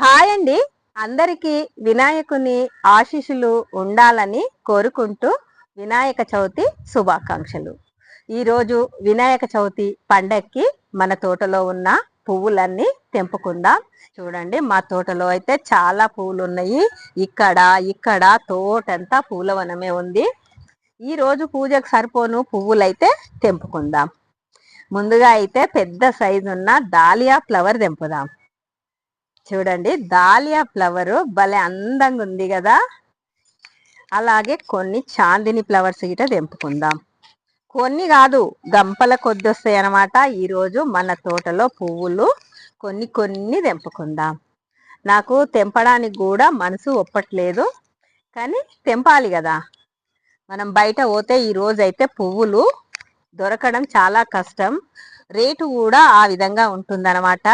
Hi అండి. అందరికీ వినాయకుని ఆశీస్సులు ఉండాలని కోరుకుంటూ వినాయక చవితి శుభాకాంక్షలు. ఈరోజు వినాయక చవితి పండక్కి మన తోటలో ఉన్న పువ్వులన్నీ తెంపుకుందాం. చూడండి మా తోటలో అయితే చాలా పువ్వులు ఉన్నాయి ఇక్కడ ఇక్కడ తోటంతా పూలవనమే ఉంది. ఈ రోజు పూజకు సరిపోను పువ్వులైతే తెంపుకుందాం. ముందుగా అయితే పెద్ద సైజు ఉన్న దాలియా ఫ్లవర్ తెంపుదాం. చూడండి దాలియా ఫ్లవర్ భలే అందంగా ఉంది కదా. అలాగే కొన్ని చాందిని ఫ్లవర్స్ గిట తెంపుకుందాం. కొన్ని కాదు గంపల కొద్ది వస్తాయి అనమాట ఈరోజు మన తోటలో పువ్వులు కొన్ని కొన్ని తెంపుకుందాం. నాకు తెంపడానికి కూడా మనసు ఒప్పట్లేదు కానీ తెంపాలి కదా. మనం బయట పోతే ఈరోజు అయితే పువ్వులు దొరకడం చాలా కష్టం. రేటు కూడా ఆ విధంగా ఉంటుందన్నమాట.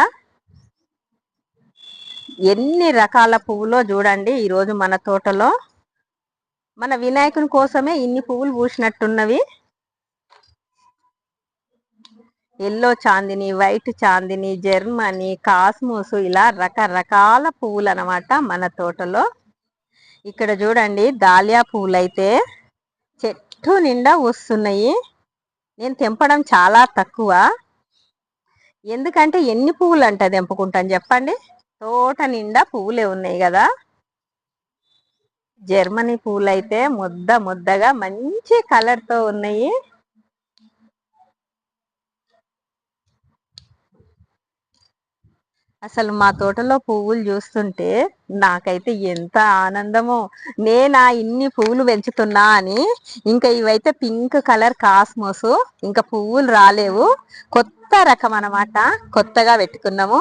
ఎన్ని రకాల పువ్వులో చూడండి ఈరోజు మన తోటలో. మన వినాయకుని కోసమే ఇన్ని పువ్వులు పూసినట్టున్నవి. ఎల్లో చాందిని వైట్ చాందిని జర్మనీ కాస్మోస్ ఇలా రకరకాల పువ్వులు అనమాట మన తోటలో. ఇక్కడ చూడండి దాలియా పువ్వులు అయితే చెట్టు నిండా వస్తున్నాయి. నేను తెంపడం చాలా తక్కువ. ఎందుకంటే ఎన్ని పువ్వులు అంట తెంపుకుంటాను చెప్పండి? తోట నిండా పువ్వులే ఉన్నాయి కదా. జర్మనీ పువ్వులు అయితే ముద్ద ముద్దగా మంచి కలర్తో ఉన్నాయి. అసలు మా తోటలో పువ్వులు చూస్తుంటే నాకైతే ఎంత ఆనందమో. నేనా ఇన్ని పువ్వులు పెంచుతున్నా అని. ఇంకా ఇవైతే పింక్ కలర్ కాస్మోస్. ఇంకా పువ్వులు రాలేవు. కొత్త రకం అనమాట కొత్తగా పెట్టుకున్నాము.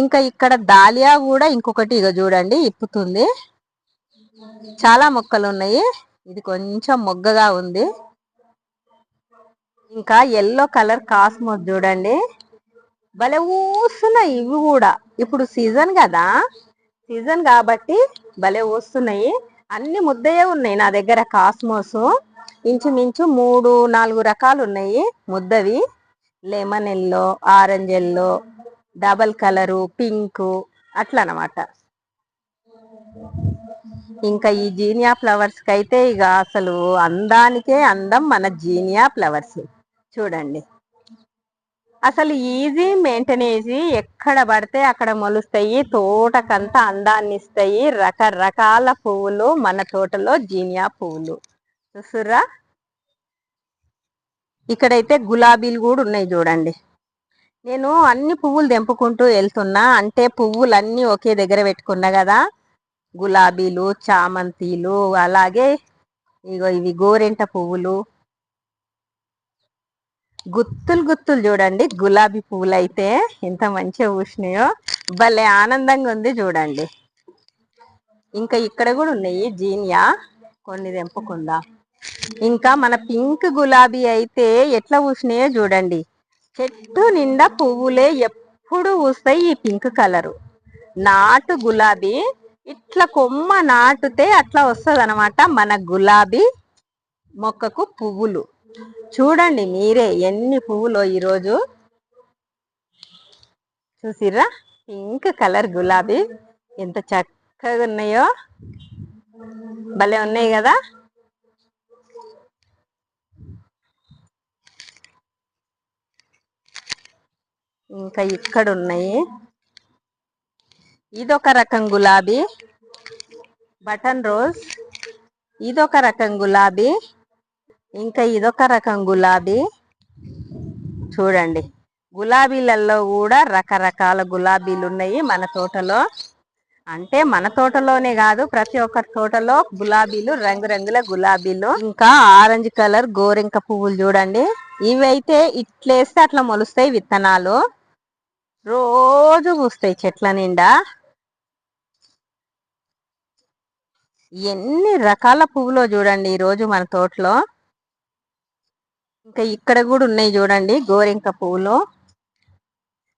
ఇంకా ఇక్కడ దాలియా కూడా ఇంకొకటి ఇక చూడండి ఇప్పుతుంది. చాలా మొక్కలు ఉన్నాయి ఇది కొంచెం మొగ్గగా ఉంది. ఇంకా ఎల్లో కలర్ కాస్మోస్ చూడండి. భలే ఊస్తున్నాయి ఇవి కూడా. ఇప్పుడు సీజన్ కదా. సీజన్ కాబట్టి భలే ఊస్తున్నాయి. అన్ని ముద్దయే ఉన్నాయి నా దగ్గర కాస్మోస్ ఇంచుమించు మూడు నాలుగు రకాలు ఉన్నాయి ముద్దవి. Lemon yellow orange yellow double colour pink అట్లా అనమాట ఇంకా ఈ జీనియా ఫ్లవర్స్కి అయితే ఇక అసలు అందానికే అందం మన జీనియా ఫ్లవర్స్. చూడండి. అసలు ఈజీ మెయింటెనెన్స్ ఎక్కడ పడితే అక్కడ మొలుస్తాయి తోటకంతా అందాన్ని ఇస్తాయి రకరకాల పువ్వులు మన తోటలో జీనియా పువ్వులు. చూసురా ఇక్కడైతే గులాబీలు కూడా ఉన్నాయి చూడండి. నేను అన్ని పువ్వులు తెంపుకుంటూ వెళ్తున్నా. అంటే పువ్వులు ఒకే దగ్గర పెట్టుకున్నా కదా. గులాబీలు చామంతిలు అలాగే ఇగో ఇవి గోరెంట పువ్వులు. గుత్తులు గుత్తులు చూడండి. గులాబీ పువ్వులు అయితే ఎంత మంచిగా పూసినాయో. భలే ఆనందంగా ఉంది చూడండి. ఇంకా ఇక్కడ కూడా ఉన్నాయి. జీనియా. కొన్ని తెంపుకుందా. ఇంకా మన పింక్ గులాబీ అయితే ఎట్లా పూసినాయో చూడండి. చెట్టు నిండా పువ్వులే ఎప్పుడు పూస్తాయి ఈ పింక్ కలరు. నాటు గులాబీ ఇట్లా కొమ్మ నాటుతే అట్లా వస్తుంది అనమాట మన గులాబీ మొక్కకు పువ్వులు. చూడండి మీరే ఎన్ని పువ్వులు ఈరోజు. చూసిర్రా? పింక్ కలర్ గులాబీ ఎంత చక్కగా ఉన్నాయో. భలే ఉన్నాయి కదా? ఇంకా ఇక్కడ ఉన్నాయి ఇదొక రకం గులాబీ. Button rose. ఇదొక రకం గులాబీ. ఇంకా ఇదొక రకం గులాబీ. చూడండి. గులాబీలలో కూడా రకరకాల గులాబీలు ఉన్నాయి మన తోటలో. అంటే మన తోటలోనే కాదు ప్రతి ఒక్కరి తోటలో గులాబీలు రంగురంగుల గులాబీలు. ఇంకా ఆరెంజ్ కలర్ గోరింక పువ్వులు చూడండి. ఇవైతే ఇట్లేస్తే అట్లా మొలుస్తాయి విత్తనాలు. రోజు పూస్తాయి చెట్ల నిండా. ఎన్ని రకాల పువ్వులో చూడండి ఈ రోజు మన తోటలో. ఇంకా ఇక్కడ కూడా ఉన్నాయి చూడండి గోరింక పువ్వులు.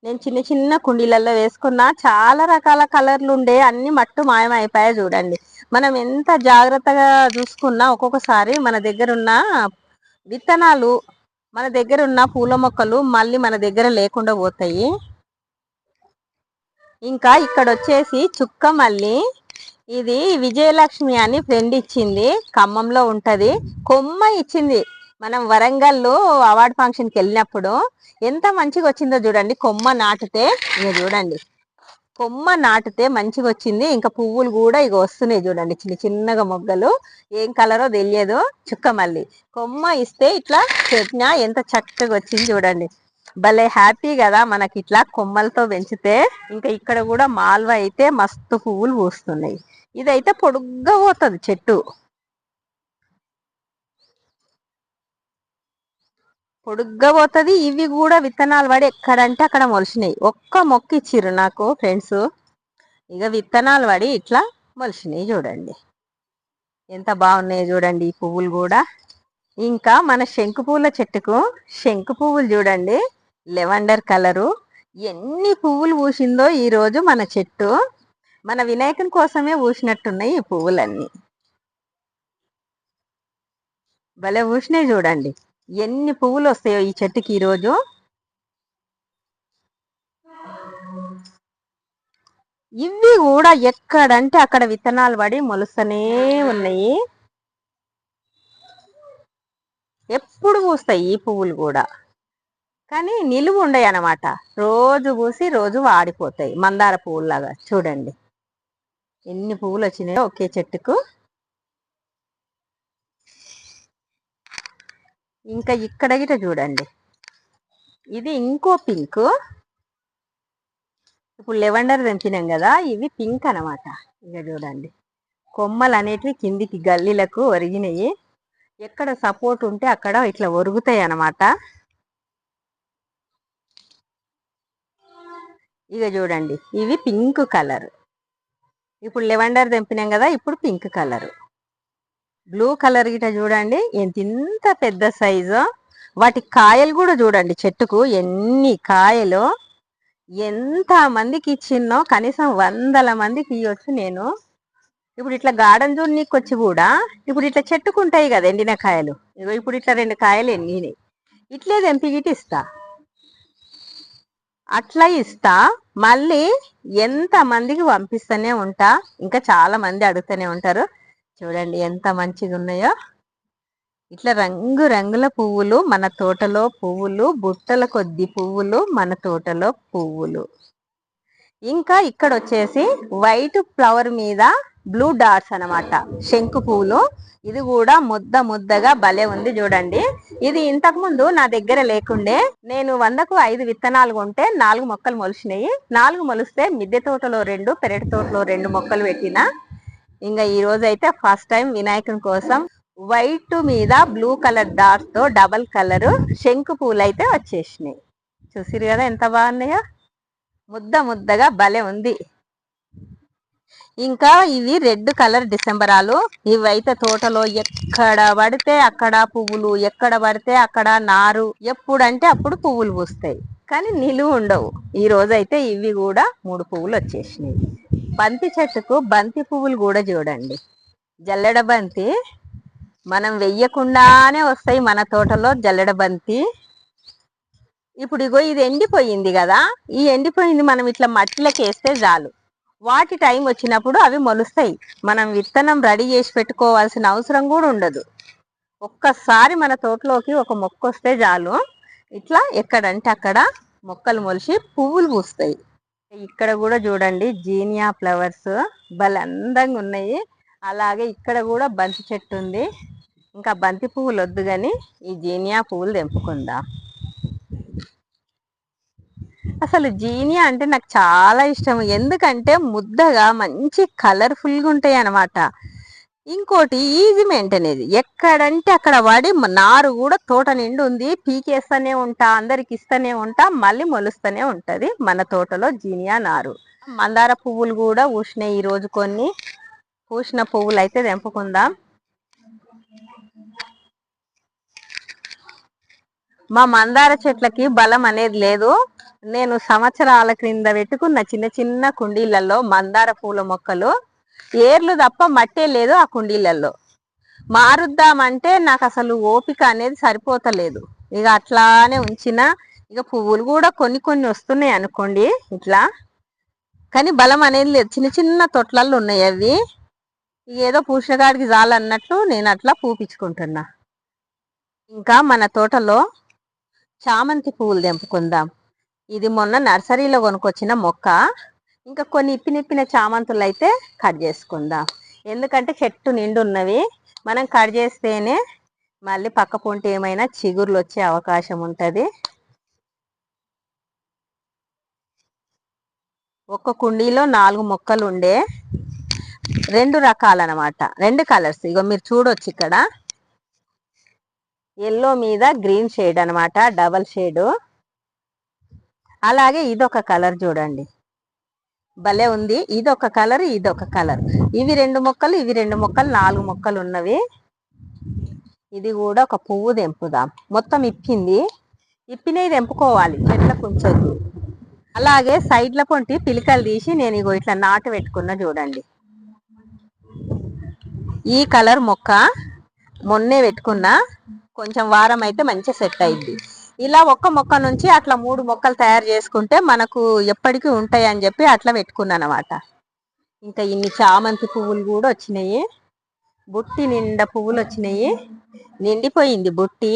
నేను చిన్న చిన్న కుండీలలో వేసుకున్నా చాలా రకాల కలర్లు ఉండే అన్ని మట్టు మాయమైపోయాయి చూడండి. మనం ఎంత జాగ్రత్తగా చూసుకున్నా ఒక్కొక్కసారి మన దగ్గర ఉన్న విత్తనాలు మన దగ్గర ఉన్న పూల మొక్కలు మళ్ళీ మన దగ్గర లేకుండా పోతాయి. ఇంకా ఇక్కడ వచ్చేసి చుక్క మల్లి ఇది విజయలక్ష్మి అని ఫ్రెండ్ ఇచ్చింది ఖమ్మంలో ఉంటది. కొమ్మ ఇచ్చింది. మనం వరంగల్లో అవార్డు ఫంక్షన్కి వెళ్ళినప్పుడు ఎంత మంచిగా వచ్చిందో చూడండి. కొమ్మ నాటితే ఇక చూడండి. కొమ్మ నాటితే మంచిగా వచ్చింది ఇంకా పువ్వులు కూడా ఇక వస్తున్నాయి చూడండి. చిన్న చిన్నగా మొగ్గలు. ఏం కలరో తెలియదు. చుక్క మళ్ళీ. కొమ్మ ఇస్తే ఇట్లా చెట్న ఎంత చక్కగా వచ్చింది చూడండి. భలే హ్యాపీ కదా మనకి ఇట్లా కొమ్మలతో పెంచితే. ఇంకా ఇక్కడ కూడా మాల్వ అయితే మస్తు పువ్వులు పూస్తున్నాయి. ఇదైతే పొడుగ్గా పోతుంది చెట్టు. పొడుగ్గా పోతుంది. ఇవి కూడా విత్తనాలు పడి ఎక్కడంటే అక్కడ మొలిచినాయి. ఒక్క మొక్క ఇచ్చిర్రు నాకు ఫ్రెండ్స్. ఇక విత్తనాలు పడి ఇట్లా మొలిచినాయి చూడండి. ఎంత బాగున్నాయి చూడండి ఈ పువ్వులు కూడా. ఇంకా మన శంకు పువ్వుల చెట్టుకు శంకు పువ్వులు చూడండి. Lavender colour. ఎన్ని పువ్వులు పూసిందో ఈరోజు మన చెట్టు. మన వినాయకుని కోసమే పూసినట్టున్నాయి ఈ పువ్వులన్నీ. భలే పూసినాయి చూడండి. ఎన్ని పువ్వులు వస్తాయో ఈ చెట్టుకి ఈరోజు ఇవి కూడా ఎక్కడంటే అక్కడ విత్తనాలు పడి మొలుస్తూనే ఉన్నాయి. ఎప్పుడు పూస్తాయి ఈ పువ్వులు కూడా? కానీ నిలువు ఉండయి అనమాట రోజు పూసి రోజు వాడిపోతాయి. మందార పువ్వులాగా చూడండి. ఎన్ని పువ్వులు వచ్చినాయో ఒకే చెట్టుకు. ఇంకా ఇక్కడ గిట చూడండి. ఇది ఇంకో పింక్. ఇప్పుడు లెవెండర్ తెంపినాం కదా ఇవి పింక్ అనమాట ఇక చూడండి. కొమ్మలు అనేటివి కిందికి గల్లీలకు ఒరిగినాయి. ఎక్కడ సపోర్ట్ ఉంటే అక్కడ ఇట్లా ఒరుగుతాయి అన్నమాట. ఇక చూడండి ఇవి పింక్ కలర్. ఇప్పుడు లెవెండర్ తెంపినాం కదా ఇప్పుడు పింక్ కలర్. బ్లూ కలర్ గిట చూడండి ఎంత ఇంత పెద్ద సైజు. వాటి కాయలు కూడా చూడండి చెట్టుకు ఎన్ని కాయలు. ఎంత మందికి ఇచ్చిన్నో కనీసం వందల మందికి ఇవ్వచ్చు నేను. ఇప్పుడు ఇట్లా గార్డెన్ జూన్నీకి వచ్చి కూడా ఇప్పుడు ఇట్లా చెట్టుకుంటాయి కదా ఎండిన కాయలు. ఇగో ఇప్పుడు ఇట్లా రెండు కాయలు ఎండినాయి. ఇట్లే తెంపి గిటి ఇస్తా. అట్లా ఇస్తా. మళ్ళీ ఎంత మందికి పంపిస్తూనే ఉంటా. ఇంకా చాలా మంది అడుగుతూనే ఉంటారు. చూడండి ఎంత మంచిగా ఉన్నాయో. ఇట్లా రంగు రంగుల పువ్వులు మన తోటలో పువ్వులు బుట్టల కొద్ది పువ్వులు మన తోటలో పువ్వులు. ఇంకా ఇక్కడ వచ్చేసి వైట్ ఫ్లవర్ మీద బ్లూ డాట్స్ అనమాట శంకు పువ్వులు. ఇది కూడా ముద్ద ముద్దగా భలే ఉంది చూడండి. ఇది ఇంతకు ముందు నా దగ్గర లేకుండే. నేను వందకు ఐదు విత్తనాలు కొంటే నాలుగు మొక్కలు మొలిచినాయి. నాలుగు మొలిస్తే మిద్దె తోటలో రెండు పెరటి తోటలో రెండు మొక్కలు పెట్టిన. ఇంకా ఈ రోజు అయితే ఫస్ట్ టైం వినాయకుని కోసం వైట్ మీద బ్లూ కలర్ డాట్స్తో డబల్ కలర్ శంకు పూలు అయితే వచ్చేసినాయి. చూసిరు కదా ఎంత బాగున్నాయో? ముద్ద ముద్దగా భలే ఉంది. ఇంకా ఇవి రెడ్ కలర్ డిసెంబరాలు. ఇవైతే తోటలో ఎక్కడ పడితే అక్కడ పువ్వులు ఎక్కడ పడితే అక్కడ నారు ఎప్పుడంటే అప్పుడు పువ్వులు పూస్తాయి. కానీ నిలువు ఉండవు. ఈ రోజు అయితే ఇవి కూడా మూడు పువ్వులు వచ్చేసినాయి. బంతి చెట్టుకు బంతి పువ్వులు కూడా చూడండి. జల్లెడ బంతి. మనం వెయ్యకుండానే వస్తాయి మన తోటలో జల్లెడ బంతి. ఇప్పుడు ఇగో ఇది ఎండిపోయింది కదా. ఈ ఎండిపోయింది మనం ఇట్లా మట్టిలోకి వేస్తే చాలు. వాటి టైం వచ్చినప్పుడు అవి మొలుస్తాయి. మనం విత్తనం రెడీ చేసి పెట్టుకోవాల్సిన అవసరం కూడా ఉండదు. ఒక్కసారి మన తోటలోకి ఒక మొక్క వస్తే చాలు. ఇట్లా ఎక్కడంటే అక్కడ మొక్కలు మొలిచి పువ్వులు పూస్తాయి. ఇక్కడ కూడా చూడండి జీనియా ఫ్లవర్స్ భలే అందంగా ఉన్నాయి. అలాగే ఇక్కడ కూడా బంతి చెట్టు ఉంది. ఇంకా బంతి పువ్వులు వద్దు కానీ ఈ జీనియా పువ్వులు తెంపుకుందాం. అసలు జీనియా అంటే నాకు చాలా ఇష్టం ఎందుకంటే ముద్దగా మంచి కలర్ఫుల్గా ఉంటాయి అన్నమాట. ఇంకోటి ఈజీ మెయింటైన్ ఎక్కడంటే అక్కడ వాడి నారు కూడా తోట నిండు ఉంది. పీకేస్తూనే ఉంటా అందరికి ఇస్తూనే ఉంటా మళ్ళీ మొలుస్తూనే ఉంటది మన తోటలో జీనియా నారు. మందార పువ్వులు కూడా పూసినాయి ఈ రోజు కొన్ని. పూసిన పువ్వులు అయితే తెంపుకుందాం. మా మందార చెట్లకి బలం అనేది లేదు. నేను సంవత్సరాల క్రింద పెట్టుకున్న చిన్న చిన్న కుండీలలో మందార పూల మొక్కలు ఏర్లు తప్ప మట్టే లేదు ఆ కుండీలలో. మారుద్దామంటే నాకు అసలు ఓపిక అనేది సరిపోతలేదు. ఇక అట్లానే ఉంచిన ఇక పువ్వులు కూడా కొన్ని కొన్ని వస్తున్నాయి అనుకోండి ఇట్లా. కానీ బలం అనేది లేదు. చిన్న చిన్న తొట్లల్లో ఉన్నాయి అవి. ఏదో పూషగాడికి జాలన్నట్టు నేను అట్లా పూపించుకుంటున్నా. ఇంకా మన తోటలో చామంతి పువ్వులు తెంపుకుందాం. ఇది మొన్న నర్సరీలో కొనుక్కొచ్చిన మొక్క. ఇంకా కొన్ని ఇప్పి నిప్పిన చామంతులు అయితే కట్ చేసుకుందాం. ఎందుకంటే చెట్టు నిండు ఉన్నవి. మనం కట్ చేస్తేనే మళ్ళీ పక్క పొంటి ఏమైనా చిగుర్లు వచ్చే అవకాశం ఉంటుంది. ఒక్క కుండీలో నాలుగు మొక్కలు ఉండే రెండు రకాలన్నమాట. రెండు కలర్స్ ఇగో మీరు చూడొచ్చు ఇక్కడ. ఎల్లో మీద గ్రీన్ షేడ్ అనమాట డబల్ షేడు అలాగే ఇదొక కలర్ చూడండి. భలే ఉంది. ఇదొక కలర్ ఇదొక కలర్. ఇవి రెండు మొక్కలు ఇవి రెండు మొక్కలు నాలుగు మొక్కలు ఉన్నవి. ఇది కూడా ఒక పువ్వు తెంపుదాం. మొత్తం ఇప్పింది. ఇప్పినవి తెంపుకోవాలి. చెట్లకు ఉంచొద్దు అలాగే సైడ్ల పొంటి పిలికలు తీసి నేను ఇగో ఇట్లా నాటు పెట్టుకున్నా చూడండి. ఈ కలర్ మొక్క మొన్నే పెట్టుకున్నా. కొంచెం వారం అయితే మంచిగా సెట్ అయింది ఇలా ఒక్క మొక్క నుంచి అట్లా మూడు మొక్కలు తయారు చేసుకుంటే మనకు ఎప్పటికీ ఉంటాయి అని చెప్పి అట్లా పెట్టుకున్నాను అనమాట ఇంకా ఇన్ని చామంతి పువ్వులు కూడా వచ్చినాయి. బుట్టి నిండా పువ్వులు వచ్చినాయి. నిండిపోయింది బుట్టి.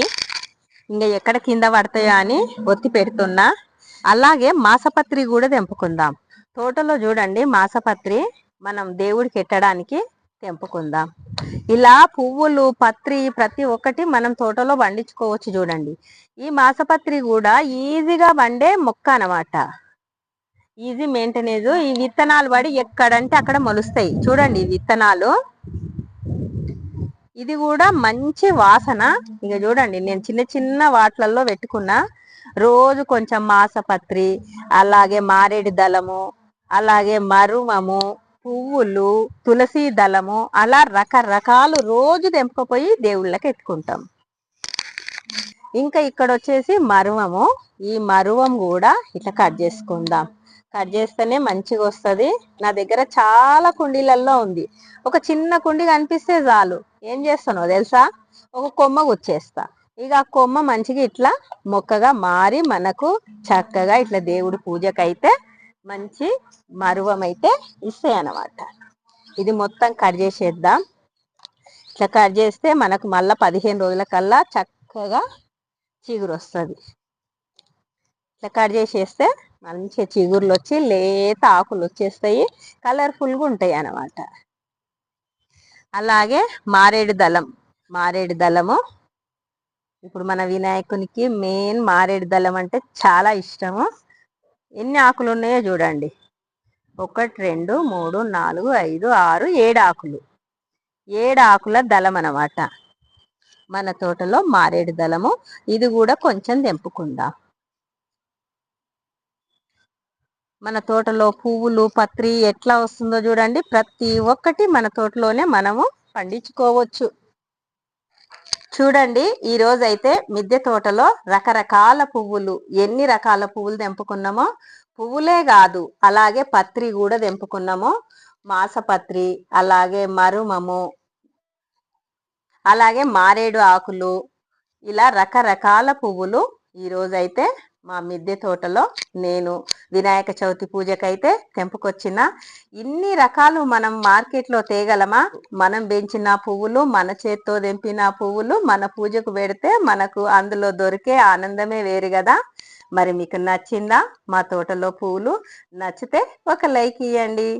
ఇంకా ఎక్కడ కింద పడతాయో అని ఒత్తి పెడుతున్నా. అలాగే మాసపత్రి కూడా తెంపుకుందాం. తోటలో చూడండి మాసపత్రి మనం దేవుడికి ఎట్టడానికి తెంపుకుందాం. ఇలా పువ్వులు పత్రి ప్రతి ఒక్కటి మనం తోటలో పండించుకోవచ్చు చూడండి. ఈ మాసపత్రి కూడా ఈజీగా పండే మొక్క అనమాట ఈజీ మెయింటెనేజ్ ఈ విత్తనాలు పడి ఎక్కడంటే అక్కడ మొలుస్తాయి. చూడండి ఈ విత్తనాలు. ఇది కూడా మంచి వాసన. ఇక చూడండి నేను చిన్న చిన్న వాట్లల్లో పెట్టుకున్నా. రోజు కొంచెం మాసపత్రి అలాగే మారేడు దళము అలాగే మరుమము పువ్వులు తులసి దళము అలా రకరకాలు రోజు తెంపుకపోయి దేవుళ్ళకి ఎత్తుకుంటాం. ఇంకా ఇక్కడ వచ్చేసి మరువము. ఈ మరువం కూడా ఇట్లా కట్ చేసుకుందాం. కట్ చేస్తేనే మంచిగా వస్తుంది. నా దగ్గర చాలా కుండీలలో ఉంది. ఒక చిన్న కుండీ కనిపిస్తే చాలు. ఏం చేస్తానో తెలుసా? ఒక కొమ్మ గుచ్చేస్తా. ఇక ఆ కొమ్మ మంచిగా ఇట్లా మొక్కగా మారి మనకు చక్కగా ఇట్లా దేవుడి పూజకైతే మంచి మరువం అయితే ఇస్తాయి అన్నమాట ఇది మొత్తం కట్ చేసేద్దాం. ఇట్లా కట్ చేస్తే మనకు మళ్ళీ పదిహేను రోజుల కల్లా చక్కగా చిగురు వస్తుంది ఇట్లా కట్ చేసేస్తే మంచిగా చిగురులు వచ్చి లేత ఆకులు వచ్చేస్తాయి కలర్ఫుల్గా ఉంటాయి అన్నమాట అలాగే మారేడు దళం. మారేడు దళము. ఇప్పుడు మన వినాయకునికి మెయిన్ మారేడు దళం అంటే చాలా ఇష్టము. ఎన్ని ఆకులు ఉన్నాయో చూడండి. ఒకటి రెండు మూడు నాలుగు ఐదు ఆరు ఏడు ఆకులు. ఏడు ఆకుల దళం అనమాట మన తోటలో మారేడు దళము. ఇది కూడా కొంచెం తెంపుకుందాం. మన తోటలో పువ్వులు పత్రి ఎట్లా వస్తుందో చూడండి. ప్రతి ఒక్కటి మన తోటలోనే మనము పండించుకోవచ్చు. చూడండి ఈ రోజు అయితే మిద్దె తోటలో రకరకాల పువ్వులు. ఎన్ని రకాల పువ్వులు తెంపుకున్నామో? పువ్వులే కాదు అలాగే పత్రి కూడా తెంపుకున్నాము. మాసపత్రి అలాగే మరుమము అలాగే మారేడు ఆకులు ఇలా రకరకాల పువ్వులు ఈరోజైతే మా మిద్దె తోటలో నేను వినాయక చవితి పూజకైతే తెంపుకొచ్చిన. ఇన్ని రకాలు మనం మార్కెట్లో తేగలమా? మనం పెంచిన పువ్వులు మన చేత్తో తెంపిన పువ్వులు మన పూజకు పెడితే మనకు అందులో దొరికే ఆనందమే వేరు కదా మరి మీకు నచ్చిందా? మా తోటలో పువ్వులు నచ్చితే ఒక లైక్ ఇవ్వండి